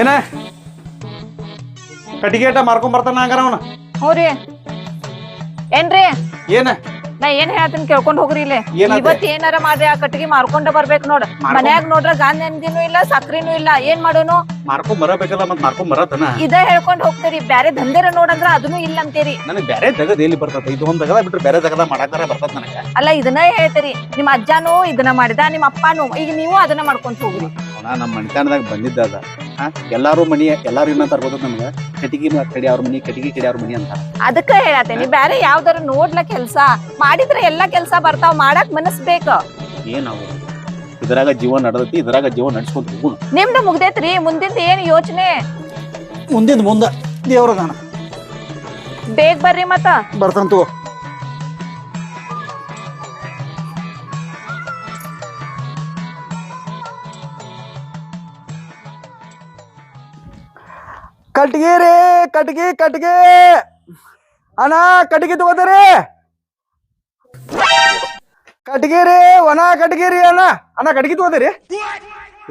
ಏನ? ಕಟ್ಟಿಗೆಟ ಮಾರ್ಕೊಂಡ್ ಬರ್ತಾನ ಹಂಗಾರ ಅವನ? ಹೌದ್ರಿ. ಏನ್ರಿ? ಏನ? ನಾ ಏನ್ ಹೇಳ್ತೀನಿ ಕೇಳ್ಕೊಂಡ್ ಹೋಗ್ರಿ ಇಲ್ಲಿ. ಇವತ್ತು ಇವತ್ ಏನಾರ ಮಾಡ್ರಿ ಆ ಕಟ್ಟಿಗೆ ಮಾರ್ಕೊಂಡ ಬರ್ಬೇಕ್ ನೋಡ್. ಮನ್ಯಾಗ ನೋಡ್ರ ಗಾಂಧಿ ಅಂದಿನೂ ಇಲ್ಲ ಸಕ್ರಿನೂ ಇಲ್ಲ. ಏನ್ ಮಾಡೋನು? ಮಾರ್ಕೊಂಡ್ ಬರಬೇಕಲ್ಲ ಮತ್ ಮಾರ್ಕೊಂಡ್ ಬರತನ ಇದ ಹೇಳ್ಕೊಂಡ್ ಹೋಗ್ತೀರಿ. ಬ್ಯಾರೆ ದಂಧೆರ ನೋಡಂದ್ರ ಅದನ್ನು ಇಲ್ಲ ಅಂತೀರಿ. ನನಗೆ ಬ್ಯಾರೆ ಜಗದ ಎಲ್ಲಿ ಬರ್ತದ? ಇದು ಒಂದ್ ಜಗದ ಬಿಟ್ರೆ ಬೇರೆ ಜಗದ ಮಾಡಕಾರ ಬರ್ತದ ನನಗ? ಅಲ್ಲ ಇದನ್ನ ಹೇಳ್ತೀರಿ. ನಿಮ್ ಅಜ್ಜಾನು ಇದನ್ನ ಮಾಡಿದ ನಿಮ್ ಅಪ್ಪನು. ಈಗ ನೀವು ಅದನ್ನ ಮಾಡ್ಕೊಂತ ಹೋಗ್ರಿ. ನಮ್ ನಮ್ಮ ಮಣಿತನದಾಗ ಬಂದಿದ್ದ ಅದ. ಎಲ್ಲಾರು ಮನಿ ಎಲ್ಲಾರು ಏನಂತ ಇರ್ಬೋದು ನಮ್ಗ. ಕಟಿಗಿ ಕಡಿ ಅವ್ರ ಮನಿ ಕಟಿಗಿ ಕಡಿ ಅವ್ರ ಮನಿ ಅಂತ ಅದಕ್ಕ ಹೇಳತ್ತೇನಿ ಬ್ಯಾರೆ ಯಾವ್ದಾರ ನೋಡ್ಲ ಕೆಲ್ಸ. ಮಾಡಿದ್ರೆ ಎಲ್ಲಾ ಕೆಲ್ಸ ಬರ್ತಾವ ಮಾಡಕ್ ಮನಸ್ ಬೇಕ. ಏನ್ ಅವ್ರು ಇದ್ರಾಗ ಜೀವ ನಡೆದೈತಿ ಇದ್ರಾಗ ಜೀವನ ನಡ್ಸ್ಕೊಂತ ಹೋಗುಣ ನಿಮ್ದು ಮುಗ್ದೈತ್ರಿ? ಮುಂದಿಂದ ಏನ್ ಯೋಚನೆ? ಮುಂದಿನ ಮುಂದ ದೇವ್ರದಾನ ಬೇಗ ಬರ್ರಿ ಮತ್ತ. ಬರ್ತಾನ ತಗೋ. ಕಟ್ಗೆ ರೀ ಕಟ್ಗೆ ಕಟ್ಗೆ ಅಣ್ಣ ಕಟ್ಗೆ ತಗೋತೀರಿ? ಕಟ್ಗೆ ರೀ ಒಣ ಕಟ್ಗಿರಿ ಅಣ್ಣ. ಅಣ್ಣ ಕಟ್ಗಿ ತಗೋದಿರಿ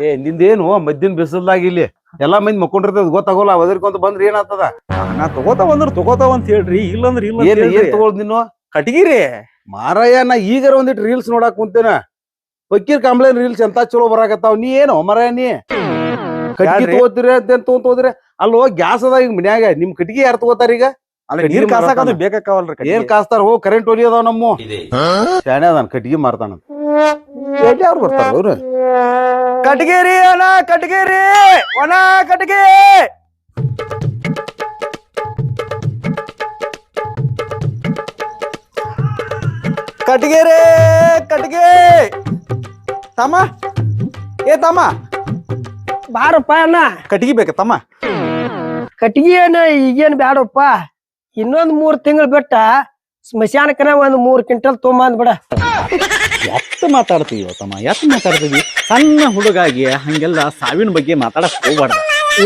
ಏ ನಿಂದೇನು ಮದ್ದಿನ ಬಿಸಿಲ್ದಾಗ ಇಲ್ಲಿ? ಎಲ್ಲಾ ಮಂದಿ ಮಕ್ಕೊಂಡಿರ್ತದ ಗೊತ್ತಾಗೋಲ್ಲ ಒದರ್ಕೊಂತ ಬಂದ್ರ ಏನಾಗ್ತದ? ನಾ ತಗೋತಾವ ಅಂದ್ರ ತಗೋತಾವ ಅಂತ ಹೇಳ್ರಿ. ಇಲ್ಲಂದ್ರ ಇಲ್ಲ ಏನ್ ಏನ್ ತಗೊಳ್ ನೀನು? ಕಟ್ಗಿರಿ. ಮಾರಾಯ ನಾ ಈಗಾರ ಒಂದಿಟ್ಟು ರೀಲ್ಸ್ ನೋಡಕ್ ಕುಂತೇನ. ಪಕ್ಕೀರ್ ಕಾಂಬ್ಲೇನ್ ರೀಲ್ಸ್ ಎಂತ ಚಲೋ ಬರಾಕತ್ತಾವ? ನೀ ಏನು ಮರಾಯ ನೀ? ಕಟ್ಗಿ? ತಗೋತೀರಿ ಅಂತ ತಗೊಂತ ಹೋದ್ರಿ ಅಲ್ಲೋ ಗ್ಯಾಸ್ ಅದ ಈಗ ಮನ್ಯಾಗ. ನಿಮ್ ಕಟ್ಗಿ ಯಾರು ತಗೋತಾರ ಈಗ ಅಲ್ಲ ಕಟ್ಗಿ ನೀರ್ ಕಾಸಾಕ ಅದು ಬೇಕಾಗವಲ್ರಿ ಬೇಕಾಕಾವಲ್ರಿ ಕಟ್ಗೆ. ಏನ್ ಕಾಸ್ತಾರ? ಹೋಗ್ ಕರೆಂಟ್ ಒಲಿ ಅದಾವ ನಮ್ಮ. ಶಾಣೆ ಅದಾನ ಕಟ್ಗಿ ಮಾರ್ತಾನ ಎಲ್ಲಿ ಬರ್ತಾರ ಅವ್ರು? ಕಟ್ಗೆ ರೀ ಅಣ್ಣ ಕಟ್ಗೆ ರೀ. ಒಣ ಕಟ್ಗೆ ಕಟ್ಗೆ ರೀ ಕಟ್ಗೆ ತಮ್ಮ. ಏ ತಮ್ಮ. ಬಾರಪ್ಪ ಅಣ್ಣ. ಕಟ್ಗಿ ಬೇಕ ತಮ್ಮ? ಕಟ್ಗಿ ಏನ ಈಗೇನ್ ಬ್ಯಾಡಪ್ಪ. ಇನ್ನೊಂದ್ ಮೂರ್ ತಿಂಗಳು ಬಿಟ್ಟ ಸ್ಮಶಾನಕನ ಒಂದ್ ಮೂರ್ ಕ್ವಿಂಟಲ್ ತೊಂಬಂದ್ಬಿಡ ಎತ್ತ ಮಾತಾಡ್ತೀವಿ ತಮ್ಮ ಎತ್ತ ಮಾತಾಡ್ತೀವಿ? ಸಣ್ಣ ಹುಡುಗಾಗಿ ಹಂಗೆಲ್ಲ ಸಾವಿನ ಬಗ್ಗೆ ಮಾತಾಡಕ್ ಹೋಗ್ಬಾರ್ದು.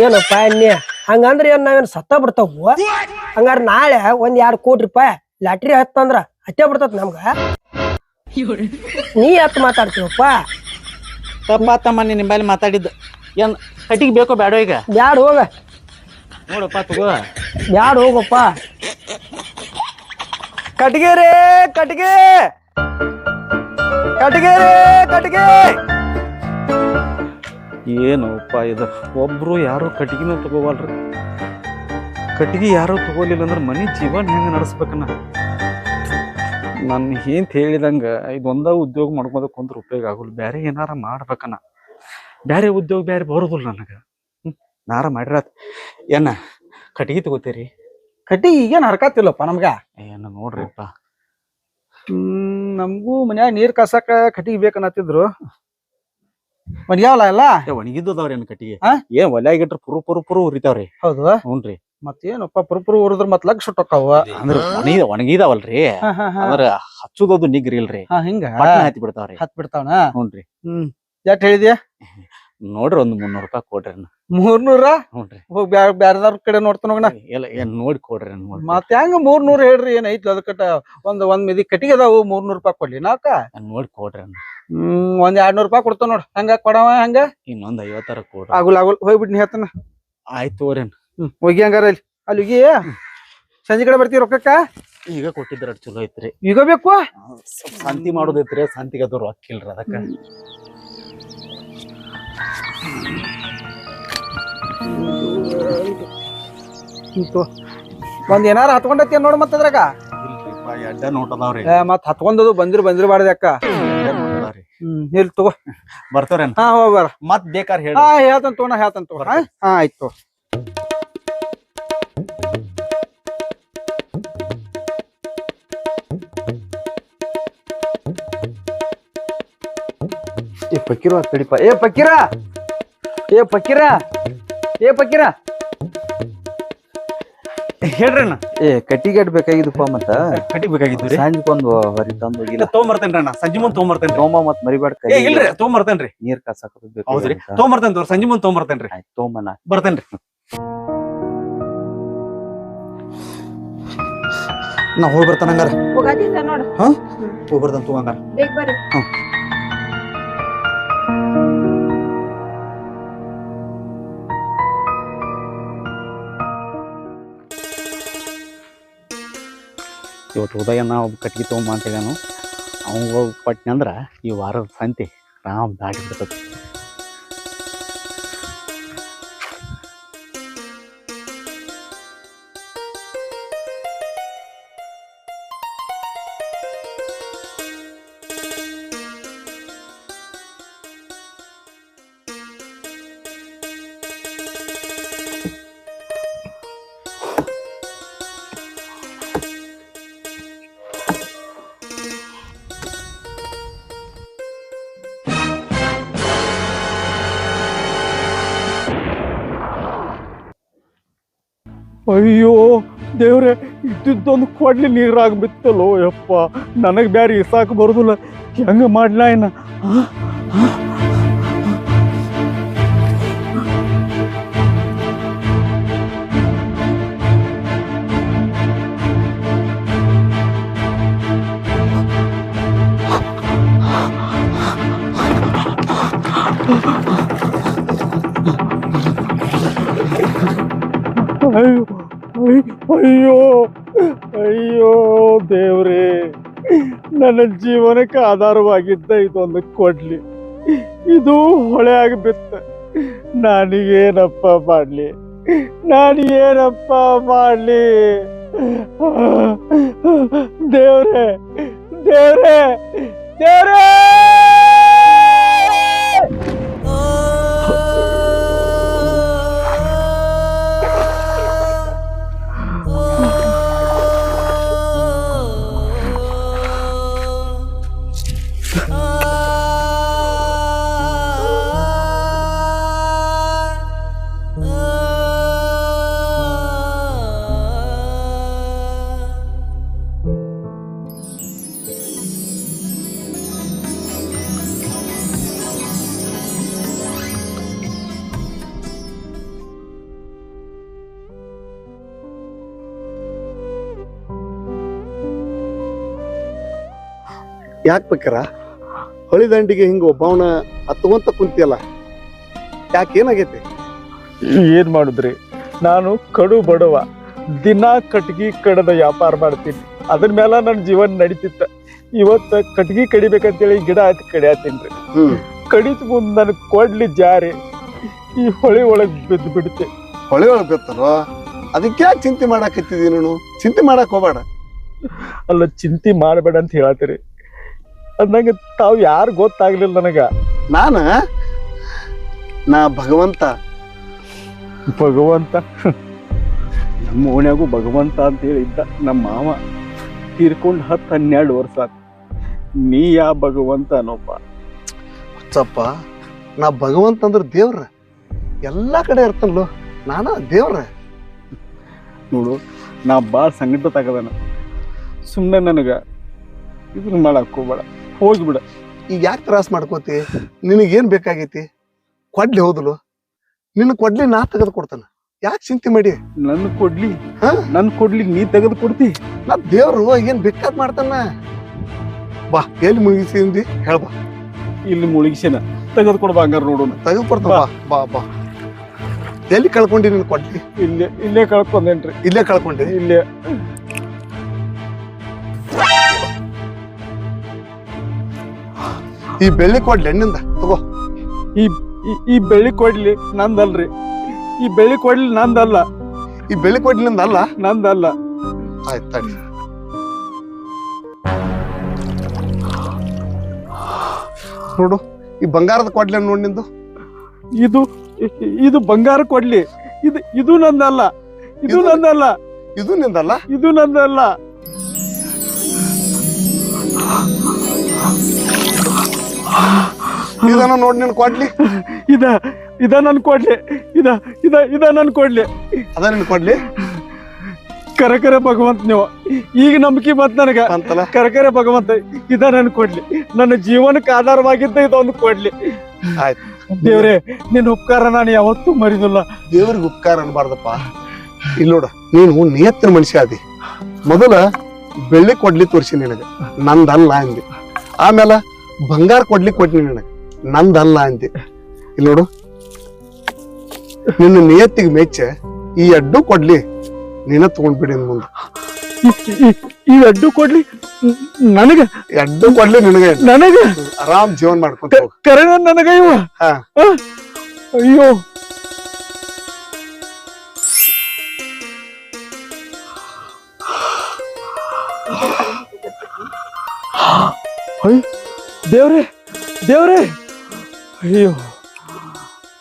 ಏನಪ್ಪ ಅನ್ನಿ? ಹಂಗಂದ್ರೆ ಏನ್ ನಾವೇನು ಸತ್ತ ಬಿಡ್ತಾವು? ಹಂಗಾರ ನಾಳೆ ಒಂದ್ ಎರಡ್ ಕೋಟಿ ರೂಪಾಯಿ ಲಾಟ್ರಿ ಹತ್ತಂದ್ರ ಹತ್ತೆ ಬಿಡ್ತತ್ ನಮ್ಗ. ನೀ ಎತ್ತ ಮಾತಾಡ್ತೀವಪ್ಪ ತಮ್ಮ ತಮ್ಮ ನಿನ್ನ ನಿಂಬಲ್ಲಿ ಮಾತಾಡಿದ್ದು. ಏನ್ ಕಟಿಗೆ ಬೇಕೋ ಬ್ಯಾಡೋ ಈಗ? ಬ್ಯಾಡ ಹೋಗ. ನೋಡಪ್ಪ ತಗೋ. ಬ್ಯಾಡ ಹೋಗಪ್ಪ. ಕಟ್ಗೆ ರೇ ಕಟ್ಗೆ ಕಟ್ಗೆ ರೇ ಕಟ್ಗೆ ಏನಪ್ಪ ಇದು? ಒಬ್ರು ಯಾರು ಕಟ್ಗಿನ ತಗೋವಲ್ರಿ. ಕಟ್ಟಿಗೆ ಯಾರು ತಗೋಲಿಲ್ಲ ಅಂದ್ರೆ ಮನೆ ಜೀವನ ಹೆಂಗೆ ನಡೆಸ್ಬೇಕನ್ನ? ನನ್ನ ಏಂತ ಹೇಳಿದಂಗ ಇದೊಂದ ಉದ್ಯೋಗ ಮಾಡ್ಕೋದ ಒಂದ್ರ ಉಪಯೋಗ ಆಗೋಲ್ಲ ಬೇರೆ ಏನಾರ ಮಾಡ್ಬೇಕನ್ನ. ಬೇರೆ ಉದ್ಯೋಗ ಬೇರೆ ಬರೋದಿಲ್ಲ ನನಗೆ. ನಾರ ಮಾಡಿರತ್. ಏನ, ಕಟ್ಟಿಗೆ ತಗೋತೀರಿ? ಕಟ್ಟಿ ಈಗೇನ್ ಹರ್ಕತ್ತಿಲ್ಲಪ್ಪ ನಮ್ಗ? ಏನು ನೋಡ್ರಿಪ್ಪ. ಹ್ಮ್ ನಮಗೂ ಮನ್ಯಾಗ ನೀರ್ ಕಸಕ ಕಟ್ಟಿಗೆ ಬೇಕನ್ನತ್ತಿದ್ರು. ಮನ್ಯಾವಲ್ಲ ಎಲ್ಲ? ಏ ಒಣಗಿದ್ದವ್ರಿ ಏನ್ ಕಟ್ಟಿಗೆ ಆ? ಏನ್ ಒಲ್ಯಾಗಿಟ್ರ ಪುರು ಪುರು ಪುರು ಉರಿತಾವ್ರಿ. ಹೌದು. ಹ್ಞೂನ್ರಿ ಮತ್ತೇನಪ್ಪ ಪುರ್ಪುರು ಉರಿದ್ರ ಮತ್ ಲಗ್ ಸುಟ್ಟಕ್ಕವ ಅಂದ್ರೆ ಒಣಗಿ ಒಣಗಿದಾವಲ್ರಿ. ಅಂದ್ರೆ ಹಾ, ಹಾ. ಅಂದ್ರ ಹಚ್ಚುದದು ನಿಗ್ರಿ ಇಲ್ರಿ ಹಾ, ಹಿಂಗ? ಪಟ್ನ ಹತ್ತಿ ಬಿಡ್ತಾವ್ರಿ ಹತ್ ಬಿಡ್ತಾವನ ಹ್ಞೂನ್ರಿ ಹ್ಮ್. ಯಾಟ್ ಹೇಳಿದ್ಯಾ? ನೋಡ್ರಿ ಒಂದ್ ಮುನ್ನೂರ್ ರೂಪಾಯಿ ಕೊಡ್ರಿ ಅಣ್ಣ. ಮೂರ್ನೂರ? ಹ್ಞೂನ್ರಿ. ಹೋಗ್ ಕಡೆ ನೋಡ್ತಾನ ಹೋಗಣ ಎಲ್ಲ ಏನ್ ನೋಡಿ ಕೊಡ್ರಿ ನೋಡಿ. ಮತ್ ಹೆಂಗ ಮೂರ್ನೂರ್ ಹೇಳ್ರಿ ಏನ್ ಐತ್ಲ ಅದಕ್ಕಟ ಒಂದ್ ಒಂದ್ ಮಿದಿ ಕಟ್ಟಿಗೆ ಅದಾವು ಮೂರ್ನೂರ್ ರೂಪಾಯಿ ಕೊಡ್ಲಿ ನಾಕ ನೋಡಿ ಕೊಡ್ರಿ. ಹ್ಮ್ ಒಂದ್ ಎರಡ್ ನೂರ್ ರೂಪಾಯಿ ಕೊಡ್ತಾವ ನೋಡ್. ಹಂಗ ಕೊಡವ ಹಂಗ? ಇನ್ನೊಂದ್ ಐವತ್ತರ ಕೊಡ್ರಿ. ಆಗುಲ್ ಆಗುಲ್ ಹೋಗ್ಬಿಡ್ನಿ ಹೇಳ್ತಾನ ಆಯ್ತು ಅಣ್ಣ. ಹ್ಮ್ ಹೋಗಿ ಹಂಗಾರ ಅಲ್ಲಿ. ಅಲ್ಲಿ ಹೋಗಿ? ಸಂಜೆ ಕಡೆ ಬರ್ತೀವಿ ರೊಕ್ಕಕ್ಕ? ಈಗ ಕೊಟ್ಟಿದ್ರ ಚಲೋ ಐತ್ರಿ. ಈಗ ಬೇಕು? ಶಾಂತಿ ಮಾಡೋದೈತ್ರಿ ಶಾಂತಿಗೆ ಅದು ರೊಕ್ಕ ಇಲ್ರಿ ಅದಕ್ಕ. ಒಂದ್ ಏನಾರ ಹತ್ಕೊಂಡೈತಿ ನೋಡ್ ಮತ್ತ ಅದ್ರಾಗ. ಎಡ್ಡ ನೋಟ್ ಅದಾವ್ರಿ. ಮತ್ ಹತ್ಕೊಂಡದು ಬಂದಿರ್ ಬಂದ್ರು ಬಾರ್ದ ಅಕ್ಕ ಹ್ಮ್ ಇಲ್ಲಿ ತಗೋ. ಬರ್ತಾರ ಹಾ ಹೋಗ್ಬಾರ ಮತ್ ಬೇಕಾರ ಹೇಳಿ. ಹಾ ಹೇಳ್ತಾನ ತಗೋಣ ಹೇಳ್ತಾನ ತಗೋ. ಹಾ ಆಯ್ತು ಏ ಪಕ್ಕೀರ ಕಡಿಪ ಏ ಫಕೀರ! ಏ ಪಕ್ಕೀರ ಏ ಪಕ್ಕೀರ ಹೇಳ್ರಿ ಅಣ್ಣ ಏ ಕಟ್ಟಿಗೆ ಬೇಕಾಗಿದ್ದಪ್ಪ ಮತ್ತ. ಕಟ್ಟಿ ಬೇಕಾಗಿತ್ತು ರೀ. ಸಂಜಕೊಂದು ಹೊರಿ ತಂದು ಹೋಗಿಲ್ಲ. ತೊಗೊಂಬರ್ತೇನ್ರಿ ಅಣ್ಣ. ಸಂಜೆ ಮುಂದ್ ತೊಗೊಂಬರ್ತೇನ್ರಿ. ತೋಮ ಮತ್ ಮರಿಬೇಡ ಏ ಇಲ್ರಿ ತೊಗೊಂಬರ್ತೇನ್ರಿ. ನೀರ್ ಕಾಸ ಬೇಕು ಹೌದ್ರಿ. ತೊಗೊಂಬರ್ತೇನ್ ತೋರ್ ಸಂಜೆ ಮುಂದ್ ತೊಗೊಂಬರ್ತೇನ್ರಿ. ಆಯ್ತು ತೋಮನ ಬರ್ತೇನ್ರಿ. ನಾ ಹೋಗಿ ಬರ್ತಾನ ಹಂಗಾರ. ಹೋಗಿ ಬರ್ತಾನ ತಗೋ ಹಂಗಾರ. ಬೇಗ ಬರ್ರಿ. ಇವತ್ತು ಒಬ್ಬ ಕಟ್ಗೆ ತೊಗೊಂಬ ಅಂತ ಹೇಳ್ಯಾನು ಅವ್ನು ಹೋಗಿ ಪಟ್ನೆ ಅಂದ್ರೆ ಈ ವಾರದ ಸಂತೆ ರಾಮ್ ದಾಟಿ ಬಿಡ್ತದೆ ಅಯ್ಯೋ ದೇವ್ರೆ ಇದ್ದಿದ್ದೊಂದು ಕೊಡ್ಲಿ ನೀರಾಗ ಬಿತ್ತಲ್ಲೋ ಯಪ್ಪ. ನನಗೆ ಬೇರೆ ಇಸಾಕ ಬರುದಿಲ್ಲ. ಹೆಂಗ ಮಾಡ್ಲಾ ಏನ ಅಯ್ಯೋ ದೇವರೇ, ನನ್ನ ಜೀವನಕ್ಕೆ ಆಧಾರವಾಗಿದ್ದ ಇದೊಂದು ಕೊಡ್ಲಿ. ಇದು ಹೊಳೆಯಾಗಿ ಬಿತ್ತ ನಾನಿಗೇನಪ್ಪ ಮಾಡ್ಲಿ? ಏನಪ್ಪ ಮಾಡ್ಲಿ? ದೇವ್ರೆ ದೇವ್ರೆ, ದೇವ್ರೇ! ಯಾಕೆ ಬೇಕಾರ? ಹೊಳಿ ದಂಡಿಗೆ ಹಿಂಗ ಒಬ್ಬವನ ಹತ್ಕೊಂತ ಕುಂತಿಯಲ್ಲ ಯಾಕೆ ಏನಾಗೈತಿ? ಏನು ಮಾಡುದ್ರಿ? ನಾನು ಕಡು ಬಡವ ದಿನ ಕಟ್ಗಿ ಕಡದ ವ್ಯಾಪಾರ ಮಾಡ್ತೀನಿ. ಅದ್ರ ಮೇಲೆ ನನ್ನ ಜೀವನ ನಡೀತಿತ್ತ. ಇವತ್ತ ಕಟ್ಗಿ ಕಡಿಬೇಕಂತೇಳಿ ಗಿಡ ಹತ್ತಿ ಕಡಿಯಾತೀನ್ರಿ. ರೀ ಕಡಿತ ಮುಂದೆ ನನಗೆ ಕೊಡ್ಲಿ ಜಾರಿ ಈ ಹೊಳೆ ಒಳಗೆ ಬಿದ್ದು ಬಿಡುತ್ತೆ ಹೊಳೆ ಒಳಗೆ ಬಿತ್ತಾರೋ ಅದಕ್ಕೆ ಯಾಕೆ ಚಿಂತೆ ಮಾಡಾಕತ್ತಿದಿ ನೀನು? ಚಿಂತೆ ಮಾಡಕ್ ಹೋಗ್ಬೇಡ. ಅಲ್ಲ ಚಿಂತೆ ಮಾಡಬೇಡ ಅಂತ ಹೇಳತ್ತೀರಿ ಅದ್ ನಂಗೆ ತಾವ್ ಯಾರು ಗೊತ್ತಾಗ್ಲಿಲ್ಲ ನನಗ. ನಾನ? ನಾ ಭಗವಂತ. ಭಗವಂತ? ನಮ್ಮ ಓಣ್ಯಾಗೂ ಭಗವಂತ ಅಂತ ಹೇಳಿ ಇದ್ದ ನಮ್ಮ ಮಾವ ತೀರ್ಕೊಂಡು ಹತ್ತು ಹನ್ನೆರಡು ವರ್ಷ ಆತ್. ನೀ ಯಾ ಭಗವಂತ ಅನ್ನೋಪ್ಪ. ಹುಚ್ಚಪ್ಪ ನಾ ಭಗವಂತ ಅಂದ್ರೆ ದೇವ್ರ. ಎಲ್ಲ ಕಡೆ ಇರ್ತಾನಲ್ಲೋ ನಾನ ದೇವ್ರ. ನೋಡು ನಾ ಭಾಳ ಸಂಗೀತ ತಗದ ಸುಮ್ಮನೆ ನನಗ ಇದನ್ನ ಮಾಡಕ್ಕೂ ಹೋಗ್ಬೇಡ. ಹೋಗ್ಬಿಡ. ಈಗ ಯಾಕೆ ತ್ರಾಸ ಮಾಡ್ಕೋತಿ? ನಿನಗೇನು ಬೇಕಾಗೈತಿ? ಕೊಡ್ಲಿ ಹೋದಲು ನಿನ್ನ ಕೊಡ್ಲಿ ನಾ ತೆಗೆದು ಕೊಡ್ತಾನ. ಯಾಕೆ ಚಿಂತೆ ಮಾಡಿ? ನನ್ನ ಕೊಡ್ಲಿ? ನನ್ನ ನನ್ ಕೊಡ್ಲಿ ನೀ ತೆಗೆದು ಕೊಡ್ತಿ? ನಾ ದೇವ್ರು ಏನು ಬೇಕಾದ್ ಮಾಡ್ತಾನ ಬಾ ಎಲ್ಲಿ ಮುಳುಗಿಸಿಂದಿ ಹೇಳ್ಬಾ ಇಲ್ಲಿ ಮುಳುಗಿಸಿನ. ತೆಗೆದು ಕೊಡ್ಬಾ ಹಂಗಾರ ನೋಡೋಣ. ತೆಗೆದು ಕೊಡ್ತಾ ಬಾ. ಬಾ ಬಾ ಎಲ್ಲಿ ಕಳ್ಕೊಂಡಿ ನಿನ್ನ ಕೊಡ್ಲಿ? ಇಲ್ಲೇ ಇಲ್ಲೇ ಕಳ್ಕೊಂಡೇನ್ರಿ. ಇಲ್ಲೇ ಕಳ್ಕೊಂಡಿ? ಇಲ್ಲೇ. ಈ ಬೆಳ್ಳಿ ಕೊಡ್ಲಿ ಹೆಣ್ಣಿಂದ ತಗೋ. ಈ- ಈ ಬೆಳ್ಳಿ ಕೊಡ್ಲಿ ನಂದಲ್ರಿ. ಈ ಬೆಳ್ಳಿ ಕೊಡ್ಲಿ ನಂದಲ್ಲ. ಈ ಬೆಳ್ಳಿ ಕೊಡ್ಲಿಂದ ಅಲ್ಲ ನಂದಲ್ಲ. ಆಯ್ತು ತಡಿ. ನೋಡು ಈ ಬಂಗಾರದ ಕೊಡ್ಲಿ ನೋಡಿ ನಿಂದು. ಇದು ಇ- ಇದು ಬಂಗಾರ ಕೊಡ್ಲಿ. ಇದು ಇದು ನಂದಲ್ಲ. ಇದು ಇದು- ನಂದಲ್ಲ. ಇದು ನಿಂದಲ್ಲ? ಇದು ನಂದಲ್ಲ. ಇದನ್ನ ನೋಡಿ ನಿನ್ ಕೊಡ್ಲಿ. ಇದ ಇದ ನನ್ ಕೊಡ್ಲಿ. ಇದ ಇದ ಇದ ನನ್ ಕೊಡ್ಲಿ. ಅದ ನಿನ್ ಕೊಡ್ಲಿ. ಕರಕರ ಭಗವಂತ ನೀವು. ಈಗ ನಂಬಿಕೆ ಬಂತ ನನಗ. ಅಂತಲ್ಲ ಕರಕರ ಭಗವಂತ ಇದ ನನ್ ಕೊಡ್ಲಿ. ನನ್ನ ಜೀವನಕ್ಕೆ ಆಧಾರವಾಗಿದ್ದ ಇದೊಂದು ಕೊಡ್ಲಿ. ಆಯ್ತು. ದೇವ್ರೆ ನಿನ್ನ ಉಪಕಾರ ನಾನು ಯಾವತ್ತೂ ಮರಿದಿಲ್ಲ. ದೇವ್ರಿಗೆ ಉಪಕಾರ ಅನ್ಬಾರ್ದಪ್ಪ. ಇಲ್ಲಿ ನೋಡ ನೀನು ನಿಯತ್ತಿನ ಮನುಷ್ಯ ಅದಿ ಮೊದಲ ಬೆಳ್ಳಿ ಕೊಡ್ಲಿ ತೋರಿಸಿ ನಿನಗೆ. ನಂದಲ್ಲ ಅಂದೆ. ಆಮೇಲೆ ಬಂಗಾರ ಕೊಡ್ಲಿ ಕೊಟ್ನಿ ನನಗೆ. ನಂದಲ್ಲ ಅಂತಿ ಇಲ್ಲಿ ನೋಡು. ನಿನ್ನ ನಿಯತ್ತಿಗೆ ಮೆಚ್ಚೆ ಈ ಅಡ್ಡು ಕೊಡ್ಲಿ ನೀನ ತಗೊಂಡ್ಬಿಡಿ ಮುಂದೆ. ಈ- ಈ- ಈ ಅಡ್ಡು ಕೊಡ್ಲಿ ನನಗ. ಎಡ್ಡು ಕೊಡ್ಲಿ ನಿನಗೆ. ನನಗ. ಆರಾಮ್ ಜೀವನ ಮಾಡ್ಕೊಂತ ಹೋಗು. ಕರೆನ ನನಗ ಇವ. ಹಾ. ಅಯ್ಯೋ. ಅಯ್ಯ ದೇವ್ರೆ ದೇವ್ರೆ. ಅಯ್ಯೋ,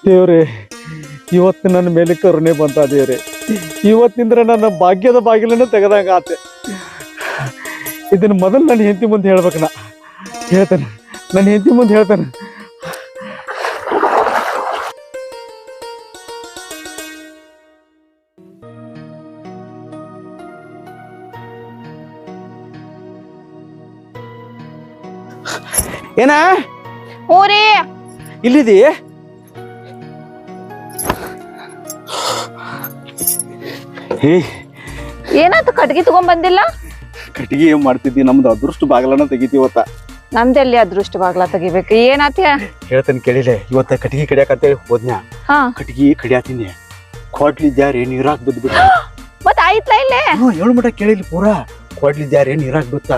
ದೇವ್ರೆ, ಇವತ್ತು ನನ್ನ ಮೇಲೆ ಕರುಣೆ ಬಂತ ದೇವ್ರೆ. ಇವತ್ತಿಂದ ನನ್ನ ಭಾಗ್ಯದ ಬಾಗಿಲನ್ನು ತೆಗೆದಂಗ ಆತೆ. ಇದನ್ನು ಮೊದಲು ನನ್ನ ಹೆಂಡತಿ ಮುಂದೆ ಹೇಳ್ಬೇಕು ನಾ. ಹೇಳ್ತಾನೆ. ನನ್ನ ಹೆಂಡತಿ ಮುಂದೆ ಹೇಳ್ತಾನೆ. ಏನ? ಹ್ಞೂ ರೀ ಇಲ್ಲಿದಿ ಹೇ ಏನಾಯ್ತು ಕಟ್ಗಿ ತಗೊಂಡ್ ಬಂದಿಲ್ಲ? ಕಟ್ಗಿ ಏನ್ ಮಾಡ್ತಿದ್ದಿ? ನಮ್ದು ಅದೃಷ್ಟ ಬಾಗಿಲನ್ನ ತೆಗಿತೀವತ್ತ ನಮ್ದೆಲ್ಲಿ ಅದೃಷ್ಟ ಬಾಗ್ಲ ತೆಗಿಬೇಕು? ಏನಾತ್ಯ? ಹೇಳ್ತೇನೆ ಕೇಳಿಲೆ ಇವತ್ತ ಕಟ್ಟಿಗೆ ಕಡಿಯಾಕಂತೇಳಿ ಹೋದ್ನ್ಯಾ ಹಾ. ಕಟ್ಗಿ ಕಡಿಯಾತೀನಿ. ಕೊಡ್ಲಿ ಜಾರಿ ನೀರಾಕ್ ಬಿದ್ಬಿಟ್ಟ. ಮತ್ ಆಯ್ತಾ ಇಲ್ಲೇ? ಹ್ಞೂ ಏಳು ಮಟ ಕೇಳಿಲಿ ಪೂರಾ. ಕೊಡ್ಲಿ ಜಾರಿ ನೀರಾಕ್ ಬಿತ್ತ.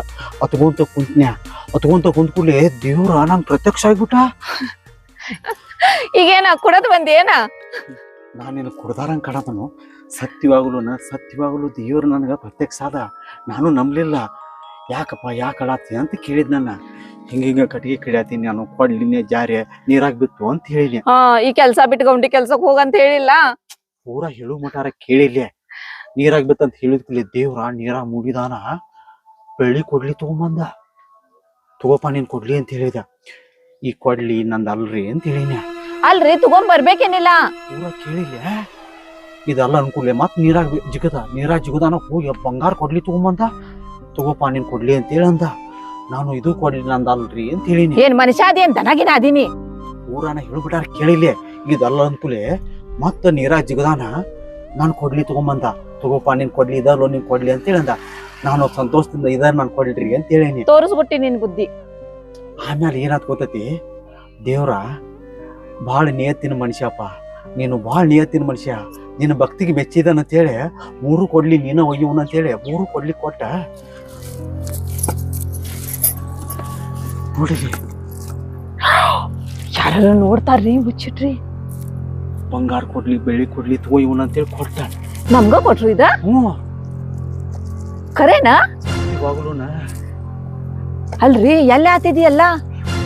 ಅತ್ಕೊಂತ ಕುಂತ್ನ್ಯಾ. ಅತ್ಕೊಂತ ಕುಂತ ಕೂಡಲೇ ದೇವ್ರ ನಂಗ್ ಪ್ರತ್ಯಕ್ಷ ಆಗ್ಬಿಟ್ಟ? ಈಗೇನ ಕುಡದ್ ಬಂದೇನ ನಾನೇನು ಕುಡ್ದಾರಂಗ್ ಕಾಣತನು. ಸತ್ಯವಾಗಲು ನ ಸತ್ಯವಾಗಲು ದೇವ್ರು ನನಗ ಪ್ರತ್ಯಕ್ಷ ಆದ. ನಾನು ನಂಬಲಿಲ್ಲ. ಯಾಕಪ್ಪ ಯಾಕೆ ಅಳಾತಿ ಅಂತ ಕೇಳಿದ್ ನನ್ನ. ಹಿಂಗ ಹಿಂಗ ಕಟ್ಟಿಗೆ ಕಿಡ್ಯಾತೀನಿ ನಾನು ಕೊಡ್ಲಿನೇ ಜಾರಿ ನೀರಾಗ್ ಬಿತ್ತು ಅಂತ ಹೇಳಿದೆ ಹಾ ಈ ಕೆಲ್ಸ ಬಿಟ್ಕೊಂಡಿ ಕೆಲ್ಸಕ್ ಹೋಗಂತ ಹೇಳಿಲ್ಲ? ಪೂರ ಹೇಳು ಮಟಾರ ಕೇಳಿಲ್ಲ. ನೀರಾಗ್ ಬಿತ್ತಂತ ಹೇಳಿದ ದೇವರಾ ದೇವ್ರ ನೀರಾಗ ಮುಗಿದಾನ? ಬೆಳಿ ಕೊಡ್ಲಿ ತಗೊಂಬಂದ. ತಗೋಪ ನೀನ್ ಕೊಡ್ಲಿ ಅಂತ ಹೇಳಿದ ಈ ಕೊಡ್ಲಿ ನಂದ್ ಅಲ್ರಿ ಅಂತ ಹೇಳಿನ ಅಲ್ರಿ ತಗೊಂಡ್ ಬರ್ಬೇಕೇನಿಲ್ಲ. ಪೂರಾ ಕೇಳಿಲ್ಲ ಇದೆಲ್ಲ ಅನ್ಕೂಲೆ ಮತ್ ನೀರಾಗ ಜಿಗದ ನೀರಾಗ ಜಿಗದಾನ ಹೋಗಿ ಬಂಗಾರ ಕೊಡ್ಲಿ ತಗೊಂಬಂದ ತಗೋಪ ನೀನ್ ಕೊಡ್ಲಿ ಅಂತ ಹೇಳಂದ. ನಾನು ಇದು ಕೊಡ್ಲಿ ನಂದ ಅಲ್ರಿ ಅಂತ ಹೇಳಿನಿ ಏನ್ ಮನುಷ್ಯ ಅದೇನ್ ದನಗಿನ ಅದೀನಿ? ಊರಾನ ಹೇಳ್ಬಿಟ್ಟಾರ ಕೇಳಿಲ್ಲ ಇದೆಲ್ಲ ಅನ್ಕೂಲೆ ಮತ್ತ ನೀರಾಗ ಜಿಗದಾನ ನಾನು ಕೊಡ್ಲಿ ತಗೊಂಬಂದ ತಗೋಪ ನೀನ್ ಕೊಡ್ಲಿ ಇದಲ್ಲೋ ನೀನ್ ಕೊಡ್ಲಿ ಅಂತ ಹೇಳಂದ. ನಾನು ಸಂತೋಷದಿಂದ ಇದಾರ ನಾನು ಕೊಡ್ರಿ ಅಂತ ಹೇಳೇನಿ. ತೋರಿಸ್ಬಿಟ್ಟಿ ನಿನ್ ಬುದ್ಧಿ. ಆಮೇಲೆ ಏನಾತ್ ಗೊತ್ತೈತಿ? ದೇವ್ರ ಭಾಳ ನಿಯತ್ತಿನ ಮನುಷ್ಯಪ್ಪ. ನೀನು ಭಾಳ ನಿಯತ್ತಿನ ಮನುಷ್ಯ. ನಿನ್ನ ಭಕ್ತಿಗೆ ಮೆಚ್ಚಿದನ ಅಂತೇಳಿ ಮೂರು ಕೊಡ್ಲಿ ನೀನ ಒಯ್ಯುವನ ಅಂತೇಳಿ ಮೂರು ಕೊಡ್ಲಿ ಕೊಟ್ಟ. ನೋಡಿರಿ. ಯಾರು ನೋಡ್ತಾರ್ರಿ ಮುಚ್ಚಿಟ್ರಿ? ಬಂಗಾರ ಕೊಡ್ಲಿ ಬೆಳ್ಳಿ ಕೊಡ್ಲಿ ತಗೋಯ್ಯವನ ಅಂತೇಳಿ ಕೊಟ್ಟ. ನಮ್ಗ ಕೊಟ್ರು ಇದ? ಹ್ಞೂ ಖರೇನಾ ಇವಾಗಲೂ ಅಲ್ರಿ ಎಲ್ಲ ಆತಿದ್ಯಲ್ಲ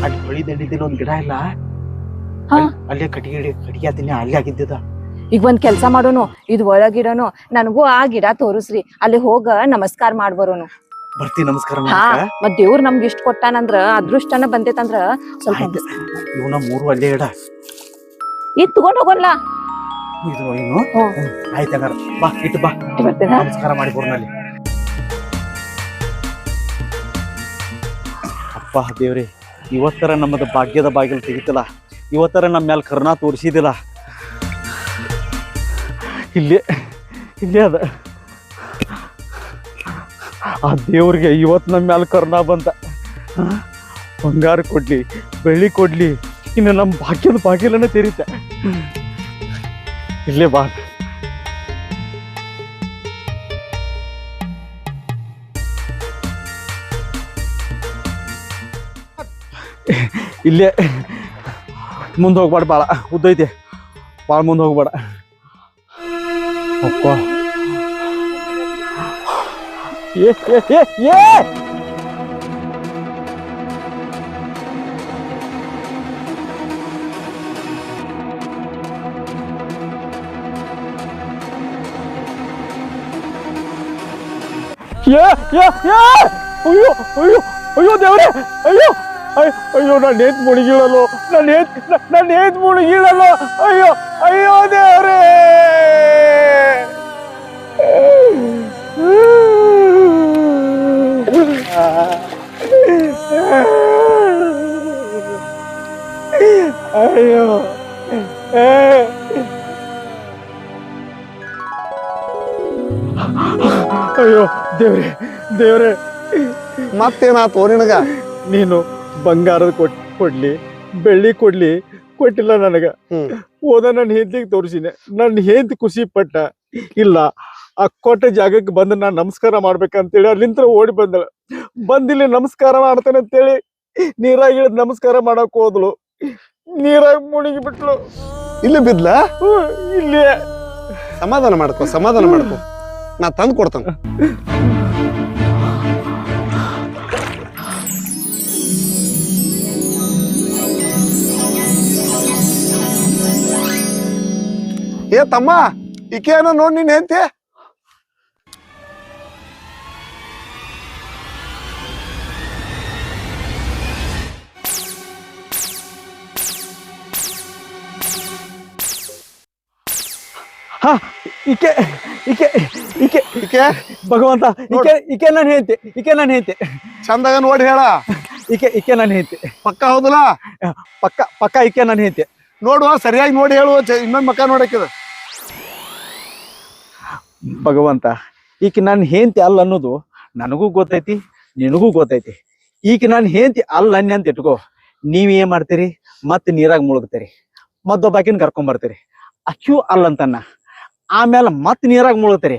ಅಲ್ಲಿ ಹೊಳಿ ದಂಡಿದ್ದಿಲ್ಲ ಒಂದ್ ಗಿಡ ಇಲ್ಲ? ಹಾ. ಅಲ್- ಅಲ್ಲೇ ಕಟ್ಟಿಗೆ ಹಿಡಿ- ಕಟ್ಟಿಗೆ ಆತೀನಿ ಅಲ್ಲೇ ಆಗಿದ್ದಿದ. ಈಗ ಒಂದ್ ಕೆಲ್ಸ ಮಾಡೋನು ಇದು ಒಳಗಿಡೋನು ನನಗೂ ಆ ಗಿಡ ತೋರಿಸ್ರಿ ಅಲ್ಲಿ ಹೋಗ ನಮಸ್ಕಾರ ಮಾಡ್ಬರೋನು. ಬರ್ತಿ ನಮಸ್ಕಾರ ಹಾ ಮಾಡಕ್ಕ. ಮತ್ ದೇವ್ರ ನಮ್ಗೆ ಇಷ್ಟ ಕೊಟ್ಟಾನಂದ್ರ ಅದೃಷ್ಟನ ಬಂದೈತಂದ್ರ ಸ್ವಲ್ಪ ಆಯ್ತು. ಇವನ ಮೂರು ಅಲ್ಲೇ ಇಡ. ಇದ್ ತಗೊಂಡ್ ಹೋಗೋಲ್ಲ ಇದು ಏನು? ಹ್ಮ್. ಆಯ್ತು ಹಂಗಾರ ಬಾ ಇಟ್ಟು ಬಾ. ಇಟ್ ಬರ್ತೇನ? ನಮಸ್ಕಾರ ಮಾಡಿ ನಲ್ಲಿ ಅಪ್ಪ ದೇವ್ರಿ, ಇವತ್ತರ ನಮ್ಮದು ಭಾಗ್ಯದ ಬಾಗಿಲು ತೆಗಿತಿಲ್ಲ. ಇವತ್ತರ ನಮ್ಮ ಮೇಲೆ ಕರುಣಾ ತೋರಿಸಿದಿಲ್ಲ. ಇಲ್ಲೇ ಇಲ್ಲೇ ಅದ. ಆ ದೇವ್ರಿಗೆ ಇವತ್ತು ನಮ್ಮ ಮ್ಯಾಲೆ ಕರುಣಾ ಬಂತ? ಬಂಗಾರ ಕೊಡ್ಲಿ, ಬೆಳ್ಳಿ ಕೊಡ್ಲಿ, ಇನ್ನು ನಮ್ಮ ಭಾಗ್ಯದ ಬಾಗಿಲನ್ನ ತೆರೀತ. ಇಲ್ಲೇ ಬಾ. ಇಲ್ಲೇ ಮುಂದೆ ಹೋಗ್ಬೇಡ ಭಾಳ ಉದ್ದೈತೆ ಭಾಳ ಮುಂದೆ ಹೋಗ್ಬೇಡ ಅಪ್ಪ ಏ ಏ ಏ ಏ ಏ ಏ ಏ ಅಯ್ಯೋ ಅಯ್ಯೋ ಅಯ್ಯೋ ದೇವ್ರೆ ಅಯ್ಯೋ ಅಯ್ಯೋ ನಾನು ಏತ್ ಮುಳುಗಿಳಲ್ಲೋ ನಾನು ಏತ್ ನಾನು ಏತ್ ಮುಳುಗಿಳಲ್ಲೋ ಅಯ್ಯೋ ಅಯ್ಯೋ ದೇವರೇ! ಅಯ್ಯೋ ಅಯ್ಯೋ ದೇವ್ರೆ ದೇವ್ರೆ. ಮತ್ತೇನಾತು ನಿನಗ? ನೀನು ಬಂಗಾರದ ಕೊಟ್ ಕೊಡ್ಲಿ ಬೆಳ್ಳಿ ಕೊಡ್ಲಿ ಕೊಟ್ಟಿಲ್ಲ ನನಗ. ಓದ ಹೋದ ನನ್ನ ಹೆಂಡತಿಗೆ ತೋರಿಸಿನೆ ನನ್ನ ಹೆಂಡತಿ ಖುಷಿ ಪಟ್ಟ. ಇಲ್ಲ ಆ ಕೊಟ್ಟ ಜಾಗಕ್ಕೆ ಬಂದು ನಾನು ನಮಸ್ಕಾರ ಮಾಡ್ಬೇಕಂತೇಳಿ ಅಲ್ಲಿಂದ ಓಡಿ ಬಂದಳು. ಬಂದಿಲ್ಲಿ ನಮಸ್ಕಾರ ಮಾಡ್ತೇನೆ ಅಂತೇಳಿ ನೀರಾಗಿ ಇಳಿದ್ ನಮಸ್ಕಾರ ಮಾಡಕ್ ಹೋದ್ಲು ನೀರಾಗಿ ಮುಳುಗಿ ಬಿಟ್ಲು ಇಲ್ಲಿ ಬಿದ್ಲ? ಇಲ್ಲಿ. ಸಮಾಧಾನ ಮಾಡ್ಕೋ ಸಮಾಧಾನ ಮಾಡ್ಕೋ. ನಾ ತಂದು ಕೊಡ್ತಾನೆ. ಏ ತಮ್ಮ ಈಕೆ ಏನೋ ನೋಡ್ ನೀನ್ ಹಾ ಈಕೆ ಈಕೆ ಈಕೆ ಈಕೆ? ಭಗವಂತ ಈಕೆ ಈಕೆ ನಾನು ಹೇಳ್ತೆ ಈಕೆ ನಾನು ಹೇಳ್ತೆ ಚಂದಾಗ ನೋಡಿ ಹೇಳ. ಈಕೆ ಈಕೆ ನಾನು ಹೇಳ್ತೆ ಪಕ್ಕ ಹೌದಲ್ಲ? ಪಕ್ಕ ಪಕ್ಕ ಈಕೆ ನಾನು ಹೇಳ್ತೆ ನೋಡುವ ಸರಿಯಾಗಿ ನೋಡಿ ಹೇಳುವ ಇನ್ನೊಂದ್ ಮಕ್ಕ ನೋಡಕ್ಕಿದ. ಭಗವಂತ. ಈಕೆ ನಾನು ಹೇಂತಿ ಅಲ್ಲ ಅನ್ನೋದು ನನಗೂ ಗೊತ್ತೈತಿ, ನಿನಗೂ ಗೊತ್ತೈತಿ. ಈಕೆ ನಾನು ಹೇಂತಿ ಅಲ್ಲ ಅನ್ನಿ ಅಂತ ಇಟ್ಕೋ. ನೀವ್ ಏನು ಮಾಡ್ತೀರಿ? ಮತ್ತೆ ನೀರಾಗ ಮುಳುಗ್ತೀರಿ. ಮತ್ತೊಬ್ಬಾಕಿನ ಕರ್ಕೊಂಡ್ ಬರ್ತೀರಿ. ಅಕ್ಯೂ ಅಲ್ಲ ಅಂತನ್ನ. ಆಮೇಲೆ ಮತ್ತೆ ನೀರಾಗ ಮುಳುಗ್ತೀರಿ.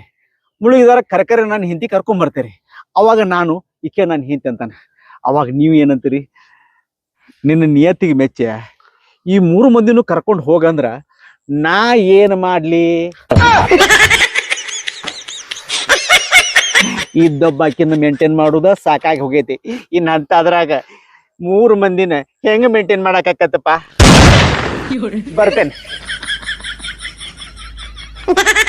ಮುಳುಗಿದಾರ ಕರೆಕರೆ ನಾನು ಹಿಂದಿ ಕರ್ಕೊಂಡ್ ಬರ್ತೀರಿ. ಅವಾಗ ನಾನು ಈಕೆ ನಾನು ಹಿಂತಿ ಅಂತಾನೆ. ಅವಾಗ ನೀವು ಏನಂತೀರಿ? ನಿನ್ನ ನಿಯತ್ತಿಗೆ ಮೆಚ್ಚೆ. ಈ ಮೂರು ಮಂದಿನೂ ಕರ್ಕೊಂಡು ಹೋಗಂದ್ರ ನಾ ಏನು ಮಾಡ್ಲಿ? ಇದ್ದೊಬ್ಬಾಕಿನ ಮೇಂಟೈನ್ ಮಾಡುದ ಸಾಕಾಗಿ ಹೋಗೈತಿ. ಇನ್ನ ಅಂತ ಅದ್ರಾಗ ಮೂರು ಮಂದಿನ ಹೆಂಗ ಮೇಂಟೈನ್ ಮಾಡಾಕತ್ತಪ್ಪ ಬರ್ತೇನೆ.